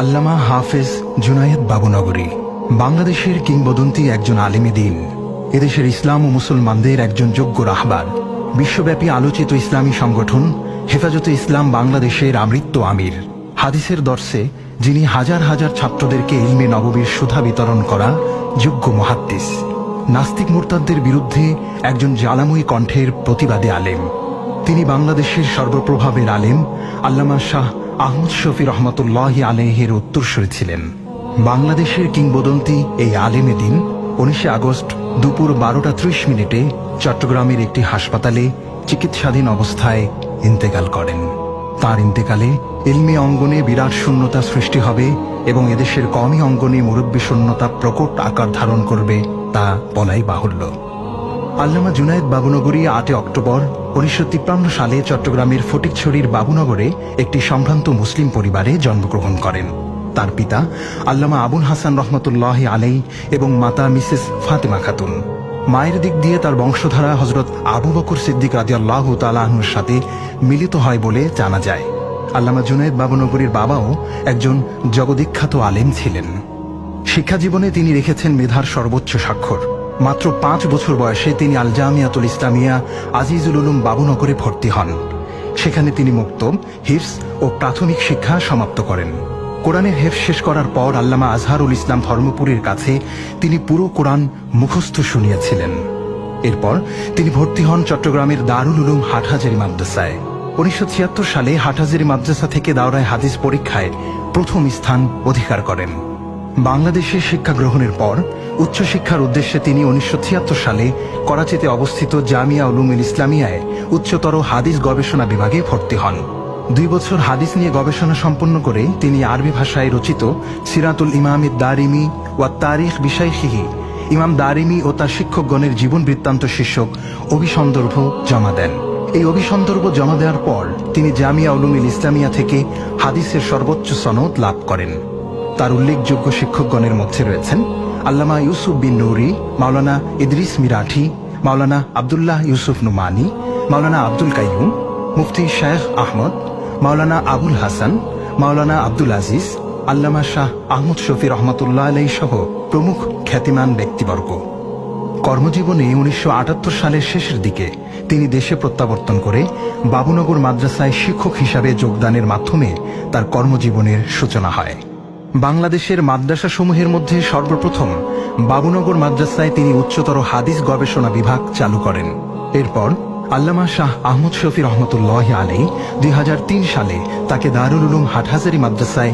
আল্লামা হাফেজ জুনায়েদ বাবুনগরী, বাংলাদেশের কিংবদন্তি একজন আলেমে দিন, এদেশের ইসলাম ও মুসলমানদের একজন যোগ্য রাহবার বিশ্বব্যাপী আলোচিত ইসলামী সংগঠন, হেফাজতে ইসলাম বাংলাদেশের আমৃত্য আমির। হাদিসের দর্শে, যিনি হাজার হাজার ছাত্রদেরকে ইলমে নববীর সুধা বিতরণ করা যোগ্য মহাদ্দিস। নাস্তিক মোরতাদদের বিরুদ্ধে একজন জ্বালাময়ী কণ্ঠের প্রতিবাদী আলেম। তিনি বাংলাদেশের সর্বপ্রভাবের আলেম, আল্লামা শাহ আহমদ শফি রহমতুল্লাহ আলেহের উত্তরসূরি ছিলেন। বাংলাদেশের কিংবদন্তি এই আলেমে দিন, উনিশে আগস্ট দুপুর বারোটা ত্রিশ মিনিটে চট্টগ্রামের একটি হাসপাতালে চিকিৎসাধীন অবস্থায় ইন্তেকাল করেন। তার ইন্তেকালে ইলমি অঙ্গনে বিরাট শূন্যতা সৃষ্টি হবে এবং এদেশের কমই অঙ্গনে মুরব্বী শূন্যতা প্রকট আকার ধারণ করবে তা বলাই বাহুল্য। আল্লামা জুনায়েদ বাবুনগরী আটই অক্টোবর উনিশশো তিপ্পান্ন সালে চট্টগ্রামের ফটিকছড়ির বাবুনগরে একটি সম্ভ্রান্ত মুসলিম পরিবারে জন্মগ্রহণ করেন। তার পিতা আল্লামা আবুল হাসান রহমতুল্লাহ আলাই এবং মাতা মিসেস ফাতেমা খাতুন। মায়ের দিক দিয়ে তার বংশধারা হজরত আবু বকর সিদ্দিক রাজিয়াল্লাহ তালাহুর সাথে মিলিত হয় বলে জানা যায়। আল্লামা জুনায়েদ বাবুনগরীর বাবাও একজন জগদীখ্যাত আলেম ছিলেন। শিক্ষা জীবনে তিনি রেখেছেন মেধার সর্বোচ্চ স্বাক্ষর। মাত্র পাঁচ বছর বয়সে তিনি আল জামিয়াতুল ইসলামিয়া আজিজুল উলুম বাবুনগরে ভর্তি হন। সেখানে তিনি মুক্ত হিফস ও প্রাথমিক শিক্ষা সমাপ্ত করেন। কোরআনের হেফ শেষ করার পর আল্লামা আজহারুল ইসলাম ধর্মপুরীর কাছে তিনি পুরো কোরআন মুখস্থ শুনিয়েছিলেন। এরপর তিনি ভর্তি হন চট্টগ্রামের দারুল উলুম হাটহাজারি মাদ্রাসায়। উনিশশো ছিয়াত্তর সালে হাটহাজারি মাদ্রাসা থেকে দাওরায় হাদিস পরীক্ষায় প্রথম স্থান অধিকার করেন। বাংলাদেশে শিক্ষা গ্রহণের পর উচ্চশিক্ষার উদ্দেশ্যে তিনি উনিশশো ছিয়াত্তর সালে করাচিতে অবস্থিত জামিয়া উলুমুল ইসলামিয়ায় উচ্চতর হাদিস গবেষণা বিভাগে ভর্তি হন। দুই বছর হাদিস নিয়ে গবেষণা সম্পন্ন করে তিনি আরবি ভাষায় রচিত সিরাতুল ইমামিদ দারিমি ওয়া তারিখ বিষয়হিহি ইমাম দারিমি ও তার শিক্ষকগণের জীবন বৃত্তান্ত শীর্ষক অভিসন্দর্ভ জমা দেন। এই অভিসন্দর্ভ জমা দেওয়ার পর তিনি জামিয়া উলুমিল ইসলামিয়া থেকে হাদিসের সর্বোচ্চ সনদ লাভ করেন। তার উল্লেখযোগ্য শিক্ষকগণের মধ্যে রয়েছেন আল্লামা ইউসুফ বিন নৌরি, মাওলানা ইদ্রিস মিরাঠি, মাওলানা আবদুল্লাহ ইউসুফ নুমানি, মাওলানা আব্দুল কাইয়ুম, মুফতি শায়েখ আহমদ, মাওলানা আবুল হাসান, মাওলানা আব্দুল আজিজ, আল্লামা শাহ আহমদ শফি রহমতুল্লাহ আলাই সহ প্রমুখ খ্যাতিমান ব্যক্তিবর্গ। কর্মজীবনে উনিশশো আটাত্তর সালের শেষের দিকে তিনি দেশে প্রত্যাবর্তন করে বাবুনগর মাদ্রাসায় শিক্ষক হিসাবে যোগদানের মাধ্যমে তার কর্মজীবনের সূচনা হয়। বাংলাদেশের মাদ্রাসা সমূহের মধ্যে সর্বপ্রথম বাবুনগর মাদ্রাসায় তিনি উচ্চতর হাদিস গবেষণা বিভাগ চালু করেন। এরপর আল্লামা শাহ আহমদ শফি রহমতুল্লাহ আলী দুই হাজার তিন সালে তাকে দারুল উলুম হাটহাজারি মাদ্রাসায়